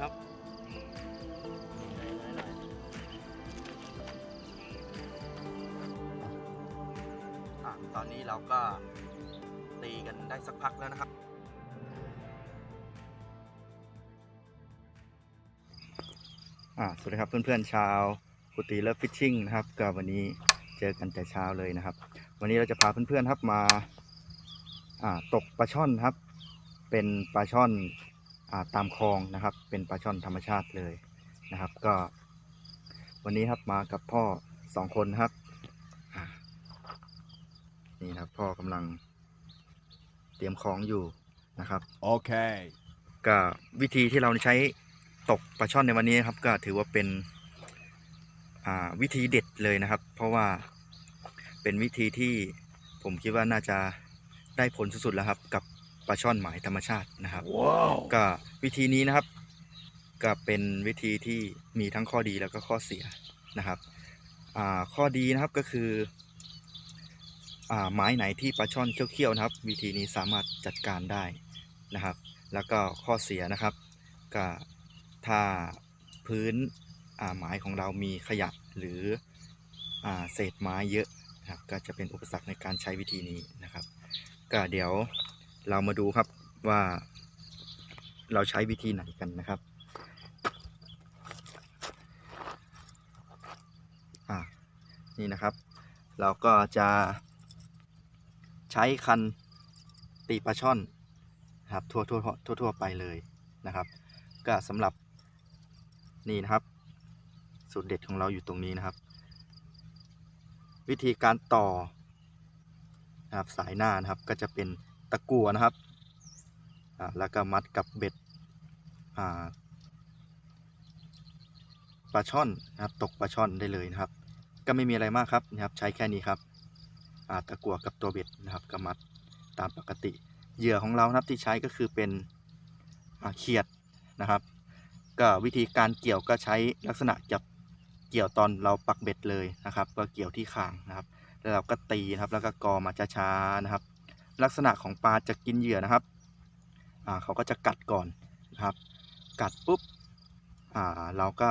ครับตอนนี้เราก็ตีกันได้สักพักแล้วนะครับ อ่า สวัสดีครับเพื่อนๆชาวกุฏิเลิฟฟิชชิ่งนะครับ ก็วันนี้เจอกันแต่เช้าเลยนะครับ วันนี้เราจะพาเพื่อนๆครับมา อ่า ตกปลาช่อนครับ เป็นปลาช่อน ตามคลองนะครับ เป็นปลาช่อนธรรมชาติเลยนะครับ ก็ วันนี้ครับมากับพ่อสองคนครับอ่านี่นะครับพ่อกำลังเตรียมของอยู่นะครับ Okay. ก็วิธีที่เราใช้ตกปลาช่อนในวันนี้นะครับ ก็ถือว่าเป็นอ่าวิธีเด็ดเลยนะครับ เพราะว่าเป็นวิธีที่ผมคิดว่าน่าจะได้ผลสุดๆแล้วครับกับ ปลาช่อนหมายธรรมชาตินะครับ Wow. ก็วิธีนี้นะครับ ก็เป็นวิธีที่มีทั้งข้อดีแล้วก็ข้อเสียนะครับอ่าข้อดีนะครับก็คืออ่าไม้ไหนที่ปลาช่อนเขี้ยวๆนะครับ วิธีนี้สามารถจัดการได้นะครับ แล้วก็ข้อเสียนะครับก็ถ้าพื้นอ่าไม้ของเรามีขยะหรืออ่าเศษไม้เยอะนะครับก็จะเป็นอุปสรรคในการใช้วิธีนี้นะครับ ก็เดี๋ยว เรามาดูครับว่าเราใช้วิธีไหนกันนะครับนี่นะครับ เราก็จะใช้คันตีปลาช่อนนะครับทั่วทั่วทั่วทั่วไปเลยนะครับ ก็สำหรับนี่นะครับ สูตรเด็ดของเราอยู่ตรงนี้นะครับ วิธีการต่อนะครับสายหน้านะครับก็จะเป็น ตะกั่วนะครับแล้วก็มัดกับเบ็ดปลาช่อนนะครับตกปลาช่อนได้เลยนะครับ ก็ไม่มีอะไรมากครับนะครับใช้แค่นี้ครับตะกั่วกับตัวเบ็ดนะครับก็มัดตามปกติเหยื่อของเรานะครับที่ใช้ก็คือเป็นเขียดนะครับ ก็วิธีการเกี่ยวก็ใช้ลักษณะจับเกี่ยวตอนเราปักเบ็ดเลยนะครับ ก็เกี่ยวที่คางนะครับ แล้วเราก็ตีนะครับแล้วก็กอมาช้าๆนะครับ ลักษณะของปลาจะกินเหยื่อนะครับเขาก็จะกัดก่อนนะครับ กัดปุ๊บเราก็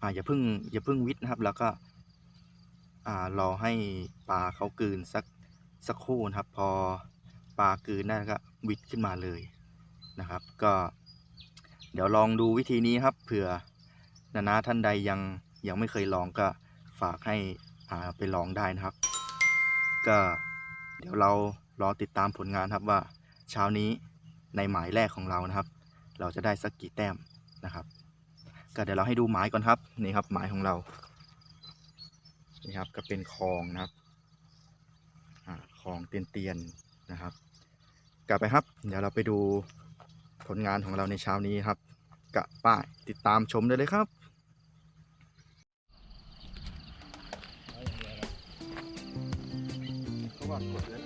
ออย่าเพิ่งอย่าเพิ่งวิทย์นะครับ แล้วก็รอให้ปลาเขากลืนสักสักครู่นะครับ พอปลากลืนได้ก็วิทย์ขึ้นมาเลยนะครับ ก็เดี๋ยวลองดูวิธีนี้ครับเผื่อนานาท่านใดยังยังไม่เคยลองก็ฝากให้ไปลองได้นะครับ ก็เดี๋ยวเรา รอติดตามผลงานครับว่าเช้านี้ในหมายแรกของเรานะครับ เราจะได้สักกี่แต้มนะครับก็เดี๋ยวเราให้ดูหมายก่อนครับนี่ครับหมายของเรานี่ครับก็เป็นคลองนะครับคลองเตียนๆนะครับ กลับไปครับ เดี๋ยวเราไปดูผลงานของเราในเช้านี้ครับกะป้ายติดตามชมได้เลยครับเขาว่ากดแล้ว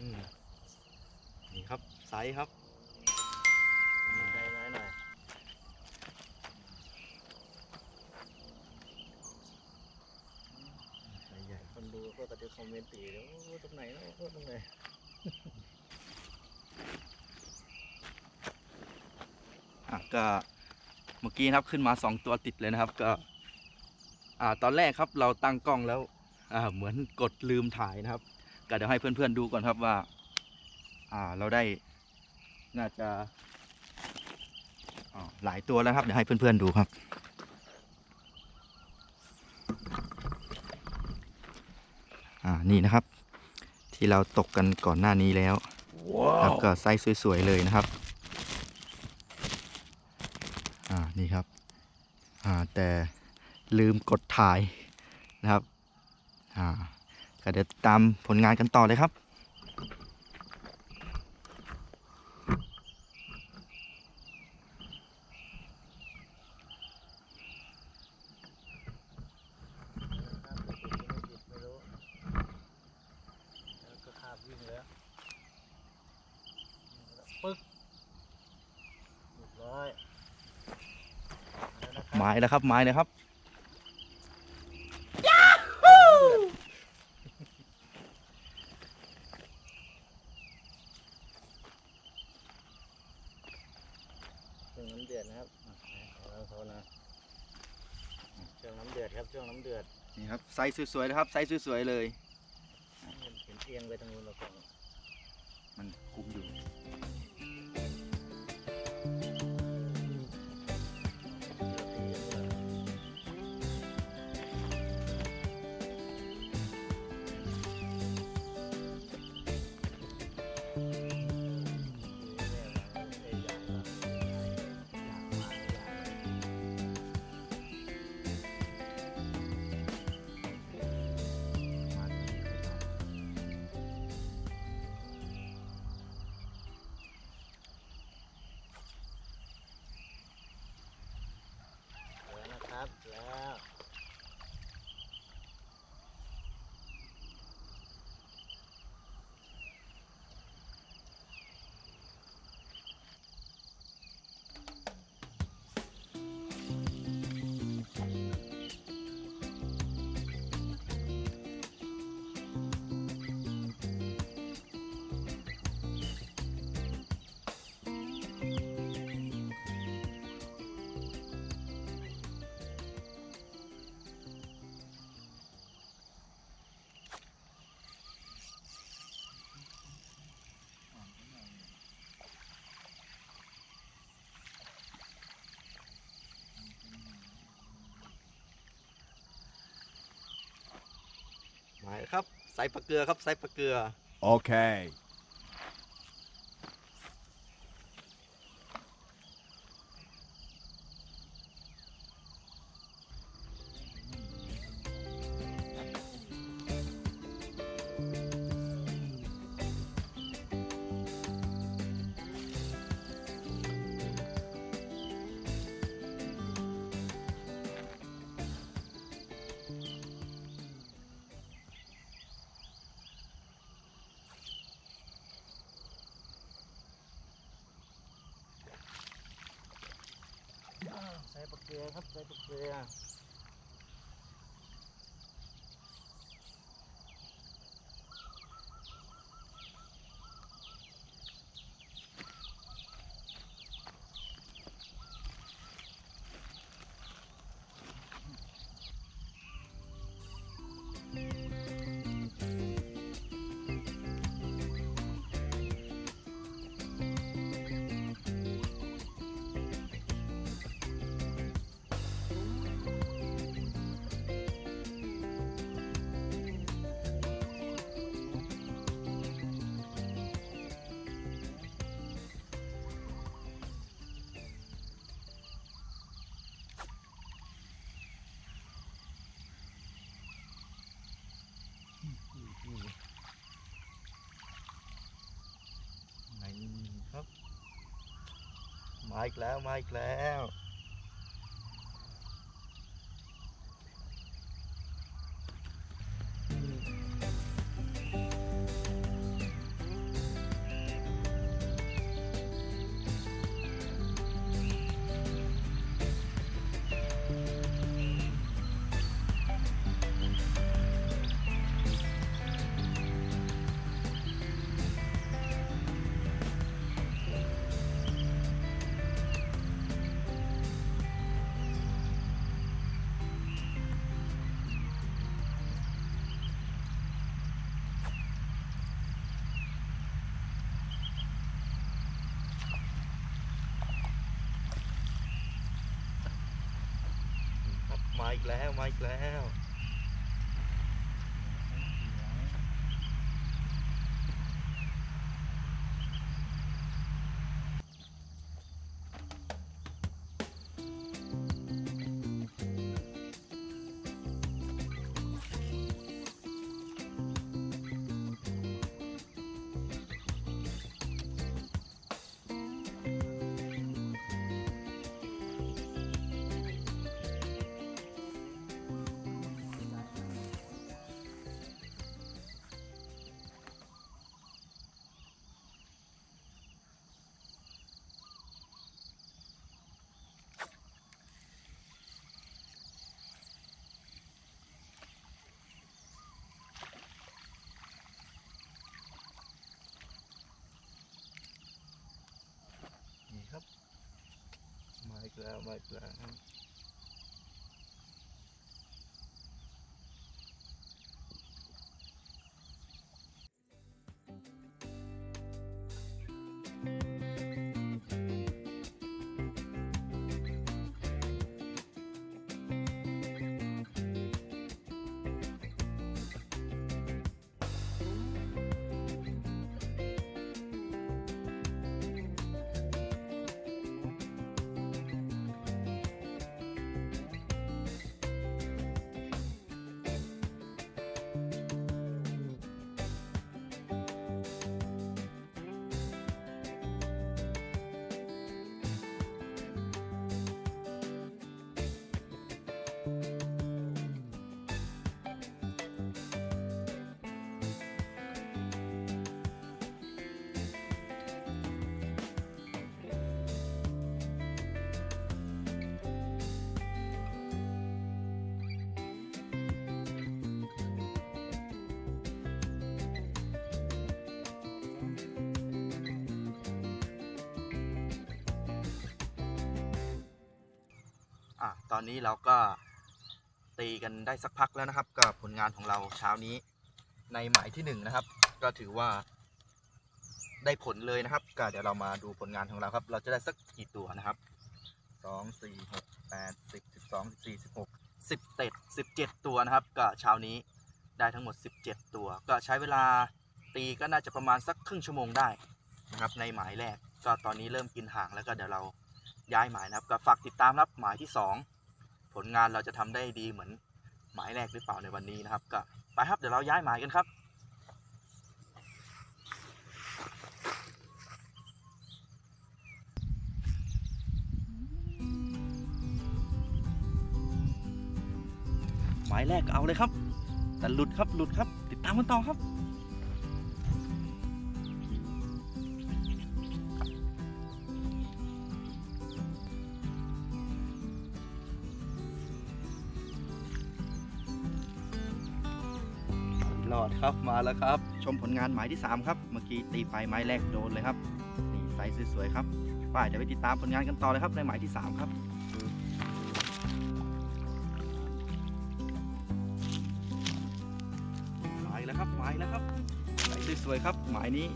นี่ครับไซส์ครับใจน้อยหน่อยไซส์ใหญ่คนดูก็จะคอมเมนต์ตีแล้วโอ้ตรงไหนแล้วโอ้ตรงไหนอะก็เมื่อกี้นะครับขึ้นมาสองตัวติดเลยนะครับ ก็อ่าตอนแรกครับเราตั้งกล้องแล้วอ่าเหมือนกดลืมถ่ายนะครับ ก็เดี๋ยวให้เพื่อนๆดูก่อนครับว่า อ่าเราได้น่าจะอ่าหลายตัวแล้วครับเดี๋ยวให้เพื่อนๆดูครับ อ่านี่นะครับ ที่เราตกกันก่อนหน้านี้แล้วครับก็ไซส์สวยๆเลยนะครับ อ่านี่ครับ อ่าแต่ลืมกดถ่ายนะครับ อ่า ก็เดี๋ยวติดตามผลงานกันต่อเลยครับนะครับจะติดไม่ติดไม่รู้แล้วก็คาบวิ่งแล้วปึ๊กเรียบร้อยแล้วนะครับไม้แล้วครับไม้นะครับ ช่วงน้ำเดือดนะครับอะเราโทษนะช่วงน้ำเดือดครับช่วงน้ำเดือด นี่ครับ ไซส์สวยๆนะครับไซส์สวยๆเลย เห็นเอียงไปทางนู้นหรอก ครับ ใส่ปลาเกลือครับ ใส่ปลาเกลือ โอเค เกลือครับใส่ปลาเกลือ อีกแล้วมาอีกแล้ว อีกแล้วมาอีกแล้ว มาอี อะตอนนี้เราก็ตีกันได้สักพักแล้วนะครับก็ผลงานของเราเช้านี้ในหมายที่หนึ่งนะครับ ก็ถือว่า ได้ผลเลยนะครับ ก็เดี๋ยวเรามาดูผลงานของเราครับ เราจะได้สักกี่ตัวนะครับสองสี่หกแปดสิบสิบสองสิบสี่สิบหกสิบเต็ดสิบเจ็ดตัวนะครับ ก็เช้านี้ได้ทั้งหมดสิบเจ็ดตัว ก็ใช้เวลาตีก็น่าจะประมาณสักครึ่งชั่วโมงได้นะครับ ในหมายแรก ก็ตอนนี้เริ่มกินห่างแล้วก็เดี๋ยวเรา ย้ายหมายนะครับก็ฝากติดตามรับหมายที่สองผลงานเราจะทำได้ดีเหมือนหมายแรกหรือเปล่าในวันนี้นะครับ ก็ไปครับเดี๋ยวเราย้ายหมายกันครับหมายแรกเอาเลยครับ แต่หลุดครับหลุดครับ ติดตามกันต่อครับ ครับมาแล้วครับ ชมผลงานหมายที่ 3 ครับ เมื่อกี้ตีไปไม้แรกโดนเลยครับนี่ไซส์สวยๆครับป้ายเดี๋ยวไปติดตามผลงานกันต่อเลยครับในหมายที่ 3 ครับหมายแล้วครับหมายแล้วครับไซส์สวยๆครับหมายนี้